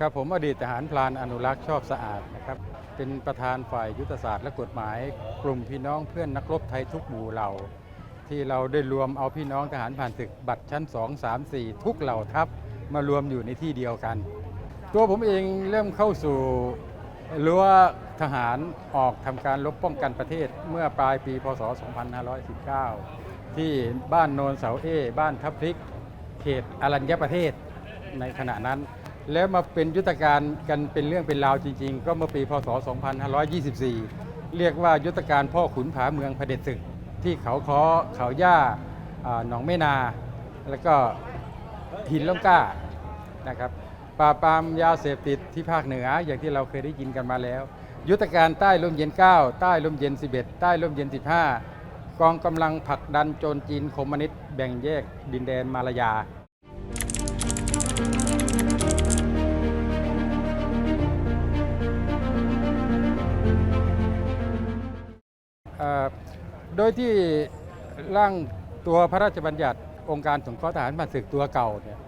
ครับผมอดีตทหารพลานอนุรักษ์ชอบสะอาดนะครับเป็นประธานฝ่ายยุทธศาสตร์และกฎหมาย กลุ่มพี่น้องเพื่อนนักรบไทยทุกหมู่เหล่า ที่เราได้รวมเอาพี่น้องทหารผ่านศึกบัตรชั้น 2 3 4 ทุกเหล่าทัพมารวมอยู่ในที่เดียวกัน ตัวผมเองเริ่มเข้าสู่รั้วทหารออกทำการรบป้องกันประเทศเมื่อปลายปีพศ 2519 ที่บ้านโนนเสาเอบ้านทับพริก เขตอรัญญประเทศในขณะนั้น แล้วมาเป็นยุทธการกันเป็นเรื่องเป็นราวจริง ๆ ก็เมื่อปีพศ 2524 เรียกว่ายุทธการพ่อขุนผาเมืองเผด็จศึก ที่เขาคอเขาย่าอ่าหนองแม่นา แล้วก็หินล่องกล้านะครับปราบปรามยาเสพติดที่ภาคเหนืออย่างที่เราเคยได้ยินกันมาแล้ว ยุทธการใต้ร่มเย็น 9 ใต้ร่มเย็น 11 ใต้ร่มเย็น 15 กองกำลังผลักดันโจรจีนคอมมิวนิสต์แบ่งแยกดินแดนมาลายา โดยที่ร่างตัวพระราชบัญญัติองค์การสงเคราะห์ทหารผ่านศึกตัวเก่าเนี่ย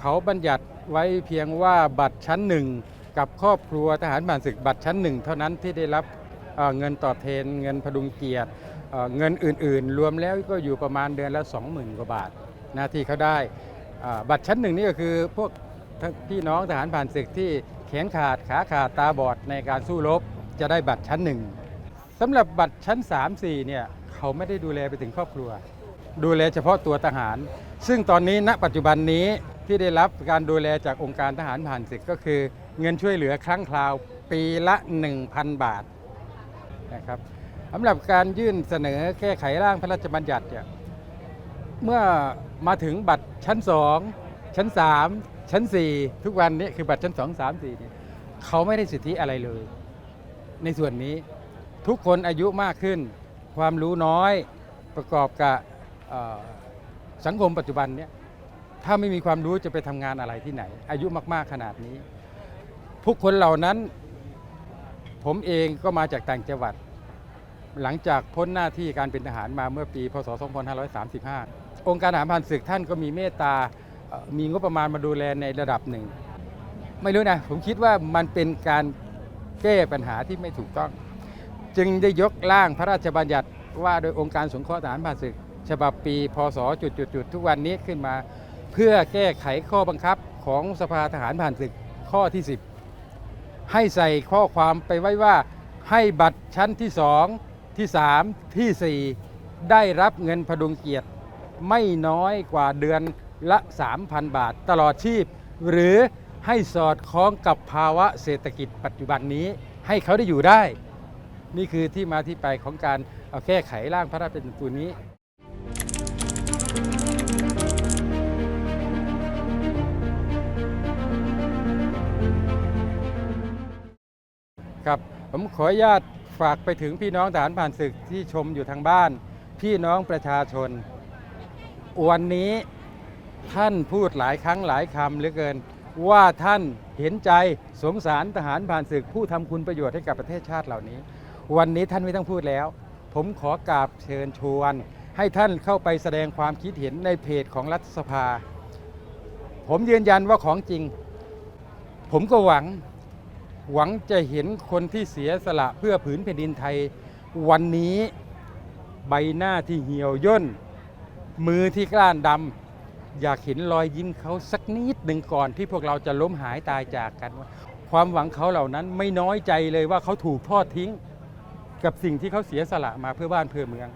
เขาบัญญัติไว้เพียงว่าบัตรชั้นหนึ่งกับครอบครัวทหารผ่านศึกบัตรชั้นหนึ่งเท่านั้นที่ได้รับเเงินตอบแทนเงินพดุงเกียรติเงินอื่นๆ รวมแล้วก็อยู่ประมาณเดือนละ 20,000 กว่าบาทนาที่เขาได้บัตรชั้นหนึ่งนี่ก็คือพวกพี่น้องทหารผ่านศึกที่แขนขาดขาขาดตาบอดในการสู้รบจะได้บัตรชั้นหนึ่ง สำหรับบัตรชั้น 3 4 เนี่ยเขาไม่ได้ดูแลไปถึงครอบครัว ดูแลเฉพาะตัวทหาร ซึ่งตอนนี้ณปัจจุบันนี้ที่ได้รับการดูแลจากองค์การทหารผ่านศึกก็คือ เงินช่วยเหลือครั้งคราวปีละ 1,000 บาทนะครับสำหรับการยื่นเสนอแก้ไขร่างพระราชบัญญัติเนี่ยเมื่อมาถึงบัตรชั้น 2 ชั้น 3 ชั้น 4 ทุกวันนี้คือบัตรชั้น 2 3 4เนี่ยเขาไม่ได้สิทธิอะไรเลย ในส่วนนี้ ทุกคนอายุมากขึ้น ความรู้น้อยประกอบกับสังคมปัจจุบันเนี่ยถ้าไม่มีความรู้จะไปทำงานอะไรที่ไหน อายุมากๆขนาดนี้ ทุกคนเหล่านั้น ผมเองก็มาจากต่างจังหวัด หลังจากพ้นหน้าที่การเป็นทหารมาเมื่อปี พศ 2535 องค์การทหารผ่านศึกท่านก็มีเมตตา มีงบประมาณมาดูแลในระดับหนึ่ง ไม่รู้นะ ผมคิดว่ามันเป็นการแก้ปัญหาที่ไม่ถูกต้อง จึงได้ยกร่างพระราชบัญญัติว่าโดยองค์การสงเคราะห์ทหารผ่านศึก ฉบับปีพศจุดๆๆทุกวันนี้ขึ้นมา เพื่อแก้ไขข้อบังคับของสภาทหารผ่านศึกข้อที่ 10 ให้ใส่ข้อความไปไว้ว่าให้บัตรชั้นที่ 2 ที่ 3 ที่ 4 ได้รับเงินพดุงเกียรติ ไม่น้อยกว่าเดือนละ 3,000 บาทตลอดชีพ หรือให้สอดคล้องกับภาวะเศรษฐกิจปัจจุบันนี้ให้เขาได้อยู่ได้ นี่คือที่มาที่ไปของการเอาแก้ไขร่างพระราชบัญญัติตัวนี้ครับผมขออนุญาตฝากไปถึงพี่น้องทหารผ่านศึกที่ชมอยู่ทางบ้าน พี่น้องประชาชน วันนี้ท่านพูดหลายครั้งหลายคำเหลือเกิน ว่าท่านเห็นใจสงสารทหารผ่านศึกผู้ทำคุณประโยชน์ให้กับประเทศชาติเหล่านี้ วันนี้ท่านไม่ต้องพูดแล้ว ผมขอกราบเชิญชวน ให้ท่านเข้าไปแสดงความคิดเห็นในเพจของรัฐสภา ผมยืนยันว่าของจริง ผมก็หวัง หวังจะเห็นคนที่เสียสละเพื่อผืนแผ่นดินไทย วันนี้ใบหน้าที่เหี่ยวย่น มือที่กล้านดำอยากเห็นรอยยิ้มเขาสักนิดหนึ่งก่อนที่พวกเราจะล้มหายตายจากกัน ความหวังเขาเหล่านั้นไม่น้อยใจเลยว่าเขาถูกทอดทิ้ง กับสิ่งที่เขาเสียสละมาเพื่อบ้านเพื่อเมือง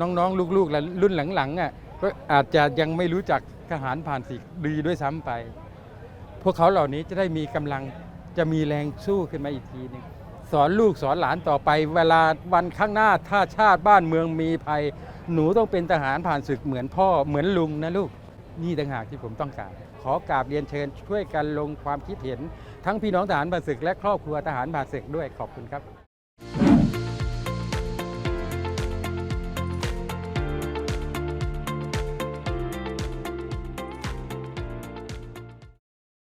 น้องๆ ลูกๆและรุ่นหลังๆอะก็อาจจะยังไม่รู้จักทหารผ่านศึกดีด้วยซ้ำไป พวกเขาเหล่านี้จะได้มีกำลังจะมีแรงสู้ขึ้นมาอีกทีหนึงสอนลูกสอนหลานต่อไป เวลาวันข้างหน้าถ้าชาติบ้านเมืองมีภัย หนูต้องเป็นทหารผ่านศึกเหมือนพ่อเหมือนลุงนะลูกนี่ต่างหากที่ผมต้องการ ขอกราบเรียนเชิญช่วยกันลงความคิดเห็น ทั้งพี่น้องทหารผ่านศึกและครอบครัวทหารผ่านศึกด้วยขอบคุณครับ